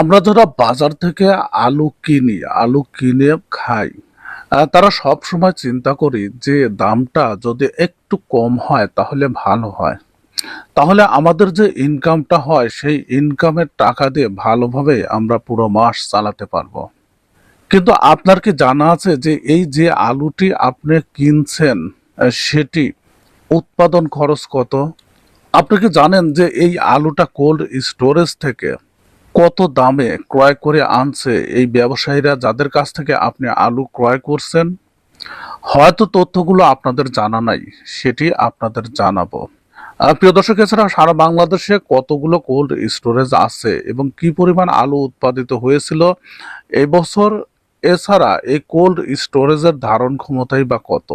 আমরা যারা বাজার থেকে আলু কিনি, আলু কিনে খাই তারা সব সময় চিন্তা করি যে দামটা যদি একটু কম হয় তাহলে ভালো হয়। তাহলে আমাদের যে ইনকামটা হয়, সেই ইনকামের টাকা দিয়ে ভালোভাবে আমরা পুরো মাস চালাতে পারব। কিন্তু আপনার কি জানা আছে যে এই যে আলুটি আপনি কিনছেন সেটি উৎপাদন খরচ কত? আপনি কি জানেন যে এই আলুটা কোল্ড স্টোরেজ থেকে কত দামে ক্রয় করে আনছে এই ব্যবসায়ীরা যাদের কাছ থেকে আপনি আলু ক্রয় করছেন? হয়তো তথ্যগুলো আপনাদের জানা নাই, সেটি আপনাদের জানাব। প্রিয় দর্শক, এছাড়া সারা বাংলাদেশে কতগুলো কোল্ড স্টোরেজ আছে এবং কি পরিমাণ আলু উৎপাদিত হয়েছিল এই বছর এছাড়া এই কোল্ড স্টোরেজের ধারণ ক্ষমতাই বা কত?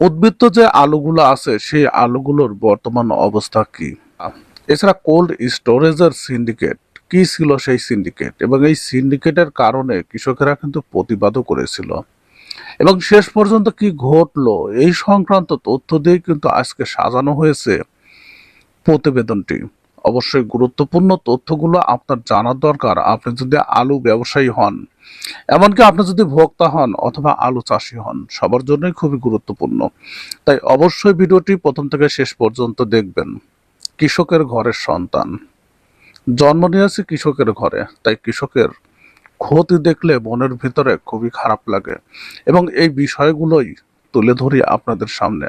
উদ্বৃত্ত যে আলুগুলো আছে, সেই আলুগুলোর বর্তমান অবস্থা কি? এছাড়া কোল্ড স্টোরেজের সিন্ডিকেট কি ছিল সেই সিন্ডিকেট এবং এই সিন্ডিকেটের কারণে কৃষকেরা কিন্তু প্রতিবাদও করেছিল। এবং শেষ পর্যন্ত কি ঘটলো? এই সংক্রান্ত তথ্য দিয়ে কিন্তু আজকে সাজানো হয়েছে প্রতিবেদনটি। অবশ্যই গুরুত্বপূর্ণ তথ্যগুলো আপনার জানার দরকার। আপনি যদি আলু ব্যবসায়ী হন, এমনকি আপনি যদি ভোক্তা হন অথবা আলু চাষি হন, সবার জন্যই খুবই গুরুত্বপূর্ণ। তাই অবশ্যই ভিডিওটি প্রথম থেকে শেষ পর্যন্ত দেখবেন। কৃষকের ঘরের সন্তান। জন্ম নিয়েছে কৃষকের ঘরে। তাই কৃষকের ক্ষতি দেখলে মনের ভিতরে খুবই খারাপ লাগে। এবং এই বিষয়গুলোই তুলে ধরি আপনাদের সামনে।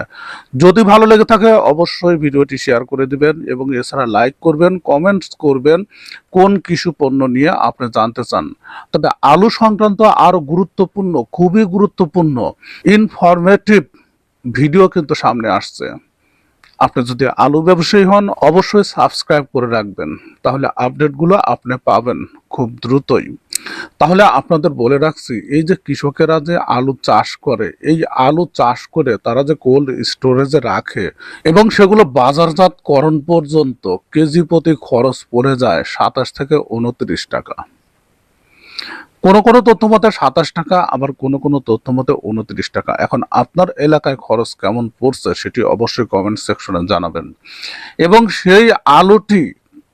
যদি ভালো লেগে থাকে, অবশ্যই ভিডিওটি শেয়ার করে দিবেন এবং এছাড়া লাইক করবেন, কমেন্টস করবেন, কোন কৃষি পণ্য নিয়ে আপনি জানতে চান। তবে আলু সংক্রান্ত আরও গুরুত্বপূর্ণ, খুবই গুরুত্বপূর্ণ ইনফরমেটিভ ভিডিও কিন্তু সামনে আসছে। আপনি যদি আলু ব্যবসায়ী হন, অবশ্যই সাবস্ক্রাইব করে রাখবেন। তাহলে আপডেটগুলো আপনি পাবেন খুব দ্রুতই। তাহলে আপনাদের বলে রাখছি, এই যে কৃষকেরা যে আলু চাষ করে, এই আলু চাষ করে তারা যে কোল্ড স্টোরেজে রাখে এবং সেগুলো বাজারজাতকরণ পর্যন্ত কেজি প্রতি খরচ পড়ে যায় সাতাশ থেকে উনত্রিশ টাকা। কোনো কোনো তথ্য মতে সাতাশ টাকা, আবার কোনো কোনো তথ্য মতে উনত্রিশ টাকা। এখন আপনার এলাকায় খরচ কেমন পড়ছে সেটি অবশ্যই কমেন্ট সেকশনে জানাবেন। এবং সেই আলুটি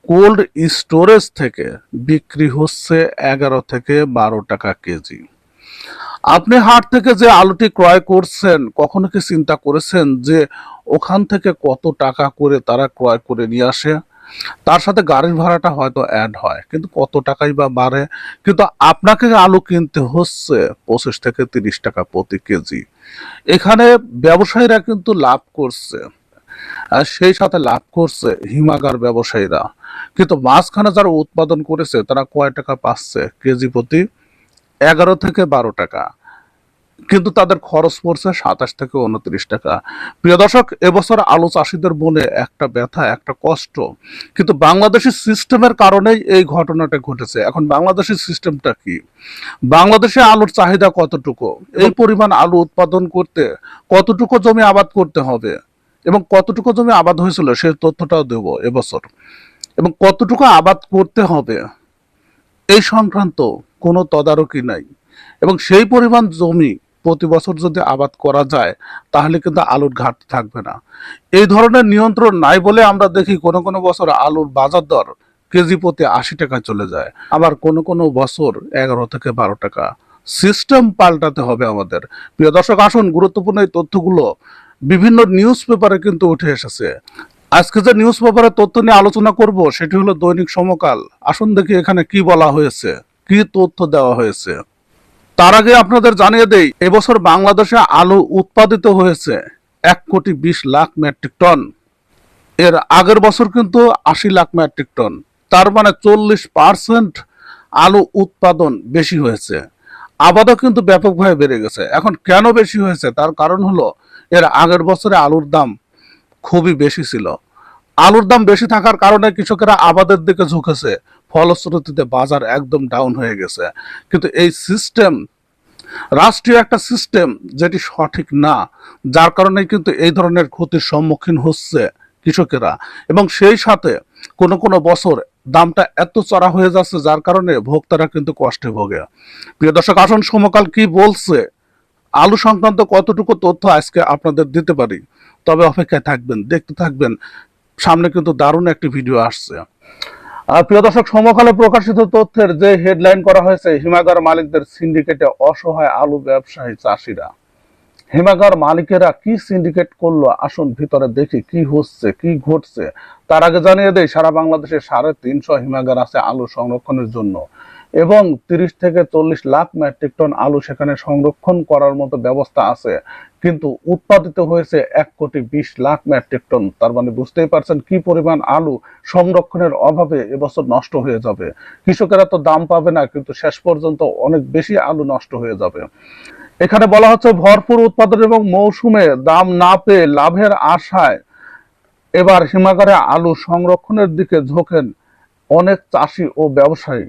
কোল্ড স্টোরেজ থেকে বিক্রি হচ্ছে এগারো থেকে বারো টাকা কেজি। আপনি হাট থেকে যে আলুটি ক্রয় করছেন, কখনো কি চিন্তা করেছেন যে ওখান থেকে কত টাকা করে তারা ক্রয় করে নিয়ে আসে? তার সাথে গাড়ির ভাড়াটা হয়তো অ্যাড হয়, কিন্তু কত টাকাই বা বাড়ে? কিন্তু আপনাকে আলু কিনতে হচ্ছে পঁচিশ থেকে তিরিশ টাকা প্রতি কেজি। এখানে ব্যবসায়ীরা কিন্তু লাভ করছে, আর সেই সাথে লাভ করছে হিমাগার ব্যবসায়ীরা। কিন্তু মাঝখানে যারা উৎপাদন করেছে, তারা কয় টাকা পাচ্ছে কেজি প্রতি? এগারো থেকে বারো টাকা। কিন্তু তাদের খরচ পড়ছে সাতাশ থেকে উনত্রিশ টাকা। প্রিয় দর্শক, এবছর আলু চাষিদের মনে একটা ব্যথা, একটা কষ্ট। কিন্তু বাংলাদেশের সিস্টেমের কারণেই এই ঘটনাটা ঘটেছে। এখন বাংলাদেশের সিস্টেমটা কি? বাংলাদেশে আলুর চাহিদা কতটুকু? এই পরিমাণ আলু উৎপাদন করতে কতটুকু জমি আবাদ করতে হবে? এবং কতটুকু জমি আবাদ হয়েছিল সেই তথ্যটাও দেব এবছর। এবং কতটুকু আবাদ করতে হবে? এই সংক্রান্ত কোনো তদারকি নাই। এবং সেই পরিমাণ জমি প্রতি বছর যদি আবাদ করা যায়, তাহলে কিন্তু আলুর ঘাটতি থাকবে না। এই ধরনের নিয়ন্ত্রণ নাই বলে আমরা দেখি কোনো কোনো বছর আলুর বাজার দর কেজি প্রতি আশি টাকা চলে যায়। আবার কোনো কোনো বছর এগারো থেকে বারো টাকা। সিস্টেম পাল্টাতে হবে আমাদের। প্রিয় দর্শক, আসুন গুরুত্বপূর্ণ এই তথ্যগুলো বিভিন্ন নিউজ পেপারে কিন্তু উঠে এসেছে। আজকে যে নিউজ পেপারের তথ্য নিয়ে আলোচনা করব, সেটি হলো দৈনিক সমকাল। আসুন দেখি এখানে কি বলা হয়েছে, কি তথ্য দেওয়া হয়েছে। তার আগে আপনাদের জানিয়ে দেই, এবছর বাংলাদেশে আলু উৎপাদিত হয়েছে এক কোটি বিশ লাখ মেট্রিক টন। এর আগের বছর কিন্তু আশি লাখ মেট্রিক টন। তার মানে চল্লিশ পার্সেন্ট আলু উৎপাদন বেশি হয়েছে। আবাদও কিন্তু ব্যাপকভাবে বেড়ে গেছে। এখন কেন বেশি হয়েছে? তার কারণ হলো, এর আগের বছরে আলুর দাম খুবই বেশি ছিল। আলুর দাম বেশি থাকার কারণে কৃষকেরা আবাদের দিকে ঝুঁকেছে। ফলশ্রুতিতে বাজার একদম ডাউন হয়ে গেছে। কিন্তু এই সিস্টেম রাষ্ট্রীয় একটা সিস্টেম যেটি সঠিক না, যার কারণে কিন্তু এই ধরনের ক্ষতির সম্মুখীন হচ্ছে কৃষকেরা। এবং সেই সাথে কোনো কোনো বছর দামটা এত চড়া হয়ে যাচ্ছে, যার কারণে ভোক্তারা কিন্তু কষ্টে ভোগে। প্রিয় দর্শক, আসন সমকাল কি বলছে, আলু সংক্রান্ত কতটুকু তথ্য আজকে আপনাদের দিতে পারি। তবে অপেক্ষায় থাকবেন, দেখতে থাকবেন। সামনে কিন্তু দারুণ একটি ভিডিও আসছে। প্রিয় দর্শক, সমকালে প্রকাশিত তথ্যের যে হেডলাইন করা হয়েছে, হিমাগার মালিকদের সিন্ডিকেটে অসহায় আলু ব্যবসায়ী চাষিরা। হিমাগার মালিকেরা কি সিন্ডিকেট করল? আসুন ভিতরে দেখি কি হচ্ছে, কি ঘটছে। তার আগে জানিয়ে দেয় সারা বাংলাদেশে সাড়ে তিনশো হিমাগার আছে আলু সংরক্ষণের জন্য। এবং তিরিশ থেকে চল্লিশ লাখ মেট্রিক টন আলু সেখানে সংরক্ষণ করার মতো ব্যবস্থা আছে। কিন্তু উৎপাদিত হয়েছে এক কোটি বিশ লাখ মেট্রিক টন। তার মানে বুঝতেই পারছেন কি পরিমাণ আলু সংরক্ষণের অভাবে এবছর নষ্ট হয়ে যাবে। কৃষকেরা তো দাম পাবে না, কিন্তু শেষ পর্যন্ত অনেক বেশি আলু নষ্ট হয়ে যাবে। এখানে বলা হচ্ছে ভরপুর উৎপাদন এবং মৌসুমে দাম না পেয়ে লাভের আশায় এবার হিমাগারে আলু সংরক্ষণের দিকে ঝোঁকেন অনেক চাষি ও ব্যবসায়ী।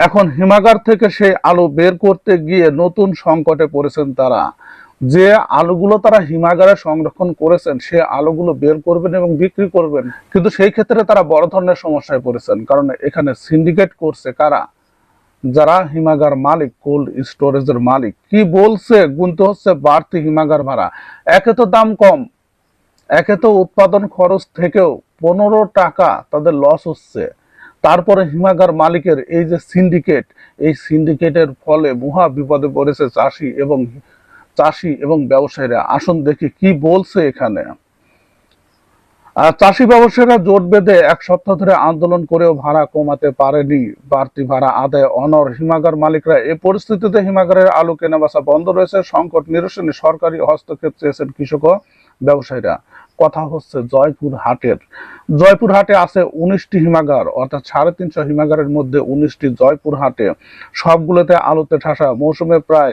এখন হিমাগার থেকে সেই আলু বের করতে গিয়ে নতুন সংকটে পড়েছেন তারা। যে আলুগুলো তারা হিমাগারে সংরক্ষণ করেছেন, সে আলুগুলো বের করবেন এবং বিক্রি করবেন। কিন্তু সেই ক্ষেত্রে তারা বড় ধরনের সমস্যায় পড়েছেন, কারণ এখানে সিন্ডিকেট করছে কারা? যারা হিমাগার মালিক কোল্ড স্টোরেজের মালিক। কি বলছে? গুনতে হচ্ছে বাড়তি হিমাগার ভাড়া। একে তো দাম কম, একে তো উৎপাদন খরচ থেকেও পনেরো টাকা তাদের লস হচ্ছে। তারপরে হিমাগার মালিকের এই যে সিন্ডিকেট, এই সিন্ডিকেটের ফলে মহা বিপদে পড়েছে চাষি এবং চাষি এবং ব্যবসায়ীরা। আসুন দেখি কি বলছে এখানে। চাষি ব্যবসায়ীরা জোট বেঁধে এক সপ্তাহ ধরে আন্দোলন করেও ভাড়া কমাতে পারেনি। বাড়তি ভাড়া আদায় অনর হিমাগার মালিকরা এ পরিস্থিতিতে হিমাগারের আলু কেনাবেচা বন্ধ রয়েছে। সংকট নিরসনে সরকারি হস্তক্ষেপ চেয়েছেন কৃষক ব্যবসায়ীরা। কথা হচ্ছে জয়পুর হাটের। জয়পুর হাটে আছে উনিশটি হিমাগার, অর্থাৎ সাড়ে তিনশো হিমাগারের মধ্যে উনিশটি জয়পুর হাটে। সবগুলোতে আলুতে ঠাসা। মৌসুমে প্রায়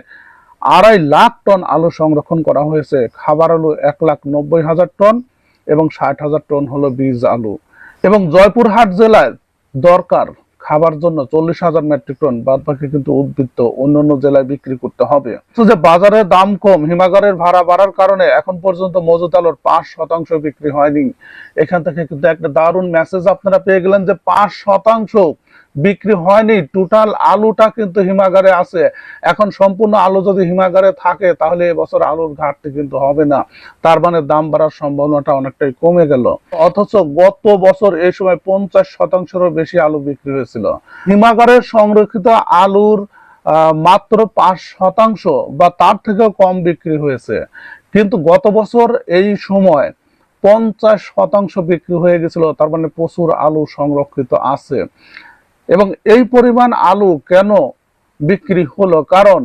আড়াই লাখ টন আলু সংরক্ষণ করা হয়েছে। খাবার আলু এক লাখ নব্বই হাজার টন এবং ষাট হাজার টন হলো বীজ আলু। এবং জয়পুরহাট জেলায় দরকার খাবার জন্য চল্লিশ হাজার মেট্রিক টন বাদ বাকি কিন্তু উদ্বৃত্ত অন্য অন্য জেলায় বিক্রি করতে হবে। তো যে বাজারে দাম কম, হিমাগারের ভাড়া বাড়ার কারণে এখন পর্যন্ত মজুত আলোর পাঁচ শতাংশ বিক্রি হয়নি। এখান থেকে কিন্তু একটা দারুণ মেসেজ আপনারা পেয়ে গেলেন যে পাঁচ শতাংশ বিক্রি হয়নি টোটাল আলুটা কিন্তু হিমাগারে আছে। এখন সম্পূর্ণ আলু যদি হিমাগারে থাকে, তাহলে এবছর আলুর ঘাটতি কিন্তু হবে না। তার মানে দাম বাড়ার সম্ভাবনাটা অনেকটাই কমে গেল। অথচ গত বছর এই সময় পঞ্চাশ শতাংশেরও বেশি আলু বিক্রি হয়েছিল। হিমাগারের সংরক্ষিত আলুর মাত্র পাঁচ শতাংশ বা তার থেকেও কম বিক্রি হয়েছে। কিন্তু গত বছর এই সময় পঞ্চাশ শতাংশ বিক্রি হয়ে গেছিল, তার মানে প্রচুর আলু সংরক্ষিত আছে। এবং এই পরিমাণ আলু কেন বিক্রি হলো? কারণ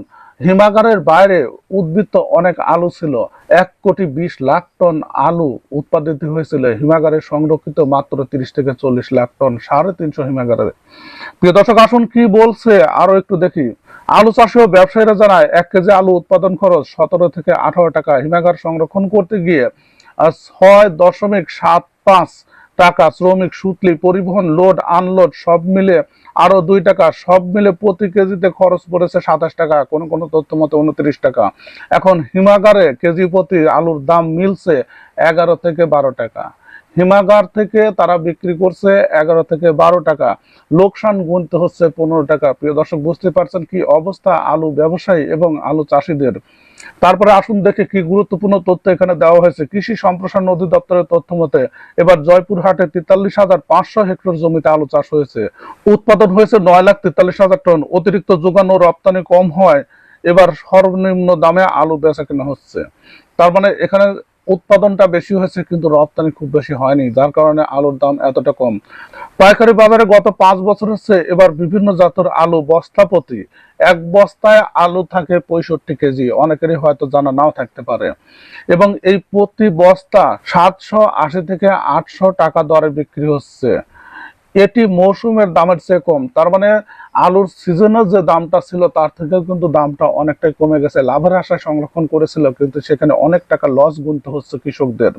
হিমাগারের বাইরে উদ্বৃত্ত অনেক আলু ছিল। এক কোটি বিশ লাখ টন আলু উৎপাদিত হয়েছিল। হিমাগারে সংরক্ষিত মাত্র তিরিশ থেকে চল্লিশ লাখ টন, সাড়ে তিনশো হিমাগারে। প্রিয় দর্শক, আসুন কি বলছে আরও একটু দেখি। আলু চাষী ও ব্যবসায়ীরা জানায়, এক কেজি আলু উৎপাদন খরচ সতেরো থেকে আঠারো টাকা। হিমাগার সংরক্ষণ করতে গিয়ে ছয় দশমিক সাত পাঁচ টাকা, শ্রমিক, সুতলি, পরিবহন লোড আনলোড সব মিলে আরও দুই টাকা, সব মিলে প্রতি কেজিতে খরচ পড়েছে সাতাশ টাকা, কোন কোনো তথ্য মতো উনত্রিশ টাকা। এখন হিমাগারে কেজি প্রতি আলুর দাম মিলছে এগারো থেকে বারো টাকা। হিমাগার থেকে তারা বিক্রি করছে এগারো থেকে বারো টাকা। লোকসান গুনতে হচ্ছে পনেরো টাকা। প্রিয় দর্শক, বুঝতে পারছেন কি অবস্থা? আলু ব্যবসায়ী এবং আলু চাষিদের। তারপরে আসুন দেখে কি গুরুত্বপূর্ণ তথ্য এখানে দেওয়া হয়েছে। কৃষি সম্প্রসারণ অধিদপ্তরের তথ্য মতে, এবার জয়পুরহাটে তেতাল্লিশ হাজার পাঁচশো হেক্টর জমিতে আলু চাষ হয়েছে। উৎপাদন হয়েছে নয় লাখ তেতাল্লিশ হাজার টন। অতিরিক্ত যোগান ও রপ্তানি কম হয় এবার সর্বনিম্ন দামে আলু বেচা কেনা হচ্ছে। তার মানে এখানে উৎপাদনটা বেশি হয়েছে, কিন্তু রপ্তানি খুব বেশি হয়নি, যার কারণে আলুর দাম এতটা কম। পাইকারি বাজারে গত পাঁচ বছর হচ্ছে এবার বিভিন্ন জাতের আলু বস্তা প্রতি এক বস্তায় আলু থাকে পঁয়ষট্টি কেজি, অনেকেরই হয়তো জানা নাও থাকতে পারে। এবং এই প্রতি বস্তা সাতশো আশি থেকে আটশো টাকা দরে বিক্রি হচ্ছে। এটি মৌসুমের দামের চেয়ে কম, তার মানে আলুর সিজনের যে দামটা ছিল, তার থেকেও কিন্তু দামটা অনেকটাই কমে গেছে। লাভের আশায় সংরক্ষণ করেছিল, কিন্তু সেখানে অনেক টাকা লস গুনতে হচ্ছে কৃষকদের।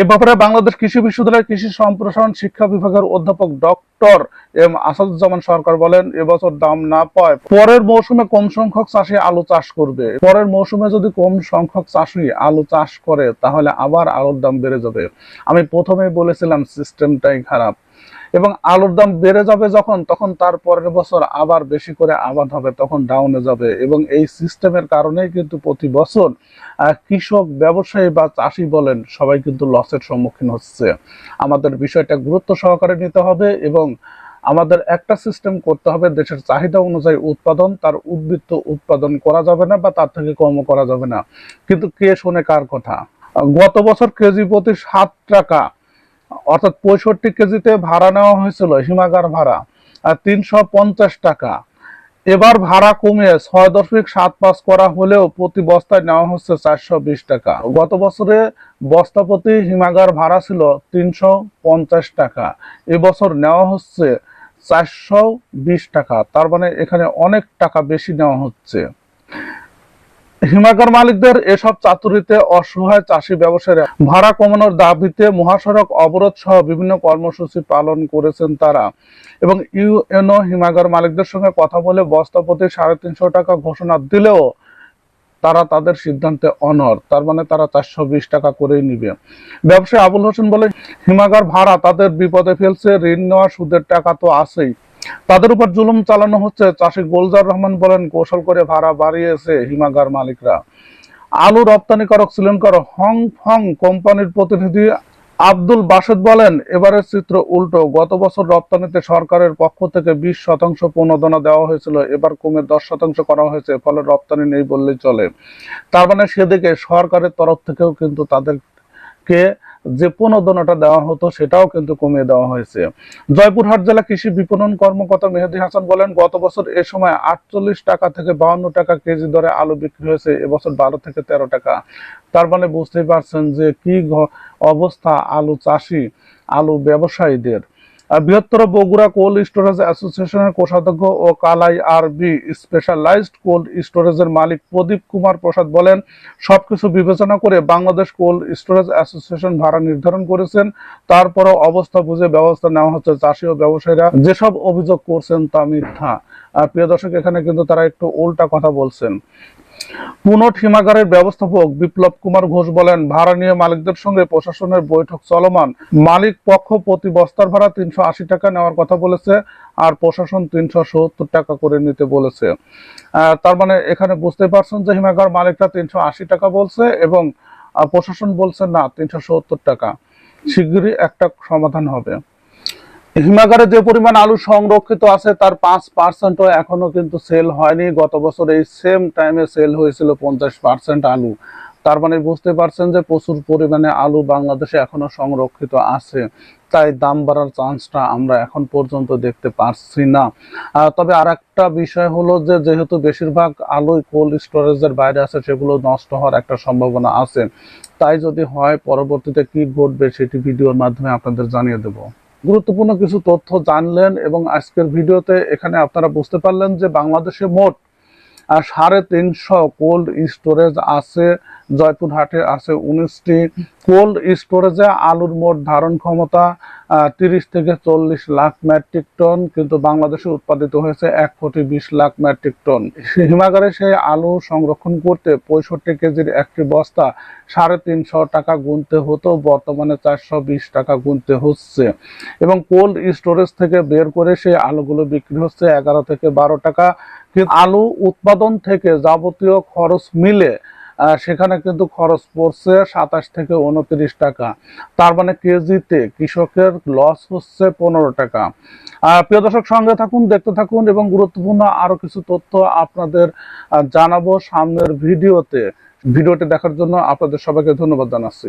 এ ব্যাপারে বাংলাদেশ কৃষি বিশ্ববিদ্যালয়ের কৃষি সম্প্রসারণ শিক্ষা বিভাগের অধ্যাপক ডক্টর এম আসাদুজ্জামান সরকার বলেন, এবছর দাম না পায় পরের মৌসুমে কম সংখ্যক চাষি আলু চাষ করবে। পরের মৌসুমে যদি কম সংখ্যক চাষি আলু চাষ করে, তাহলে আবার আলুর দাম বেড়ে যাবে। আমি প্রথমেই বলেছিলাম সিস্টেমটাই খারাপ। এবং আলুর দাম বেড়ে যাবে যখন, তখন তার পরের বছর আবার বেশি করে আবাদ হবে, তখন ডাউনে যাবে। এবং এই সিস্টেমের কারণেই কিন্তু প্রতি বছর কৃষক, ব্যবসায়ী বা চাষি বলেন, সবাই কিন্তু লসের সম্মুখীন হচ্ছে। আমাদের বিষয়টা গুরুত্ব সহকারে নিতে হবে এবং আমাদের একটা সিস্টেম করতে হবে, দেশের চাহিদা অনুযায়ী উৎপাদন, তার উদ্বৃত্ত উৎপাদন করা যাবে না বা তার থেকে কমও করা যাবে না। কিন্তু কে শোনে কার কথা? গত বছর কেজি প্রতি সাত টাকা অর্থাৎ পঁয়ষট্টি কেজিতে ভাড়া নেওয়া হয়েছিল হিমাগার ভাড়া, আর তিনশো পঞ্চাশ টাকা। এবার ভাড়া কমিয়ে ছয় দশমিক সাত পাঁচ করা হলেও প্রতি বস্তায় নেওয়া হচ্ছে চারশো বিশ টাকা। গত বছরে বস্তা প্রতি হিমাগার ভাড়া ছিল তিনশো পঞ্চাশ টাকা। এবছর নেওয়া হচ্ছে চারশো বিশ টাকা, তার মানে এখানে অনেক টাকা বেশি নেওয়া হচ্ছে। হিমাগার মালিকদের এসব চাতুরিতে অসহায় চাষি ব্যবসায়ীরা ভাড়া কমানোর দাবিতে মহাসড়ক অবরোধ সহ বিভিন্ন কর্মসূচি পালন করেছেন তারা। এবং ইউএনও হিমাগার মালিকদের সঙ্গে কথা বলে বস্তা প্রতি সাড়ে তিনশো টাকা ঘোষণা দিলেও তারা তাদের সিদ্ধান্তে অনর তার মানে তারা চারশো বিশ টাকা করেই নিবে। ব্যবসায়ী আবুল হোসেন বলে হিমাগার ভাড়া তাদের বিপদে ফেলছে, ঋণ নেওয়া সুদের টাকা তো আছেই। তাদের উপর জুলুম চালানো হচ্ছে। চাষি গোলজার রহমান বলেন, কৌশল করে ভাড়া বাড়িয়েছে হিমাগার মালিকরা। আলু রপ্তানিকারক শ্রীলঙ্কার হং ফং কোম্পানির প্রতিনিধি আব্দুল বাসেদ বলেন, এবারের চিত্র উল্টো। গত বছর রপ্তানিতে সরকারের পক্ষ থেকে বিশ শতাংশ প্রণোদনা দেওয়া হয়েছিল, এবার কমে দশ শতাংশ করা হয়েছে, ফলে রপ্তানি নেই বললেই চলে। তার মানে সেদিকে সরকারের তরফ থেকেও কিন্তু তাদেরকে যে প্রণোদনাটা দেওয়া হতো সেটাও কিন্তু কমিয়ে দেওয়া হয়েছে। জয়পুরহাট জেলা কৃষি বিপণন কর্মকর্তা মেহেদী হাসান বলেন, গত বছর এ সময় আটচল্লিশ টাকা থেকে বাউন্ন টাকা কেজি দরে আলু বিক্রি হয়েছে, এবছর বারো থেকে তেরো টাকা। তার মানে বুঝতেই পারছেন যে কি অবস্থা আলু চাষি, আলু ব্যবসায়ীদের। বৃহত্তর বগুড়া কোল্ড স্টোরেজ অ্যাসোসিয়েশনের কোষাধ্যক্ষ ও কালাই আর বি স্পেশালাইজড কোল্ড স্টোরেজের মালিক প্রদীপ কুমার প্রসাদ বলেন, সবকিছু বিবেচনা করে বাংলাদেশ কোল্ড স্টোরেজ অ্যাসোসিয়েশন ভাড়া নির্ধারণ করেছেন, তারপরও অবস্থা বুঝে ব্যবস্থা নেওয়া হচ্ছে চাষি ও ব্যবসায়ীরা। যেসব অভিযোগ করছেন তা মিথ্যা। প্রিয় দর্শক, এখানে কিন্তু তারা একটু উল্টা কথা বলছেন। পুনট হিমাগারের ব্যবস্থাপক বিপ্লব কুমার ঘোষ বলেন ভাড়া নিয়ে মালিকদের সঙ্গে প্রশাসনের বৈঠক চলমান। মালিক পক্ষ প্রতি বস্তার ভাড়া তিনশো আশি টাকা নেওয়ার কথা বলেছে, আর প্রশাসন তিনশো সত্তর টাকা করে নিতে বলেছে। তার মানে এখানে বুঝতে পারছেন যে হিমাগার মালিকরা তিনশো আশি টাকা বলছে এবং প্রশাসন বলছে না, তিনশো সত্তর টাকা। শিগগিরই একটা সমাধান হবে। হিমাগারে যে পরিমাণ আলু সংরক্ষিত আছে, তার পাঁচ পার্সেন্টও এখনও কিন্তু সেল হয়নি। গত বছর এই সেম টাইমে সেল হয়েছিল পঞ্চাশ পার্সেন্ট আলু। তার মানে বুঝতে পারছেন যে প্রচুর পরিমাণে আলু বাংলাদেশে এখনও সংরক্ষিত আছে। তাই দাম বাড়ার চান্সটা আমরা এখন পর্যন্ত দেখতে পারছি না। তবে আর একটা বিষয় হলো যে, যেহেতু বেশিরভাগ আলুই কোল্ড স্টোরেজের বাইরে আছে, সেগুলো নষ্ট হওয়ার একটা সম্ভাবনা আছে। তাই যদি হয়, পরবর্তীতে কি ঘটবে সেটি ভিডিওর মাধ্যমে আপনাদের জানিয়ে দেবো। গুরুত্বপূর্ণ কিছু তথ্য জানলেন এবং আজকের ভিডিওতে এখানে আপনারা বুঝতে পারলেন যে বাংলাদেশে মোট আহ, সাড়ে তিনশো কোল্ড স্টোরেজ আছে জয়পুরহাটে আছে উনিশটি কোল্ড স্টোরেজে আলুর মোট ধারণ ক্ষমতা তিরিশ থেকে চল্লিশ লাখ মেট্রিক টন কিন্তু বাংলাদেশে উৎপাদিত হয়েছে এক কোটি বিশ লাখ মেট্রিক টন হিমাগারে সেই আলু সংরক্ষণ করতে পঁয়ষট্টি কেজির একটি বস্তা সাড়ে তিনশো টাকা গুনতে হতো বর্তমানে চারশো বিশ টাকা গুনতে হচ্ছে। এবং কোল্ড স্টোরেজ থেকে বের করে সেই আলুগুলো বিক্রি হচ্ছে এগারো থেকে বারো টাকা আলু উৎপাদন থেকে যাবতীয় খরচ মিলে সেখানে কিন্তু খরচ পড়ছে সাতাশ থেকে উনত্রিশ টাকা। তার মানে কেজিতে কৃষকের লস হচ্ছে পনেরো টাকা। প্রিয় দর্শক, সঙ্গে থাকুন, দেখতে থাকুন এবং গুরুত্বপূর্ণ আরও কিছু তথ্য আপনাদের জানাব সামনের ভিডিওতে। ভিডিওটি দেখার জন্য আপনাদের সবাইকে ধন্যবাদ জানাচ্ছি।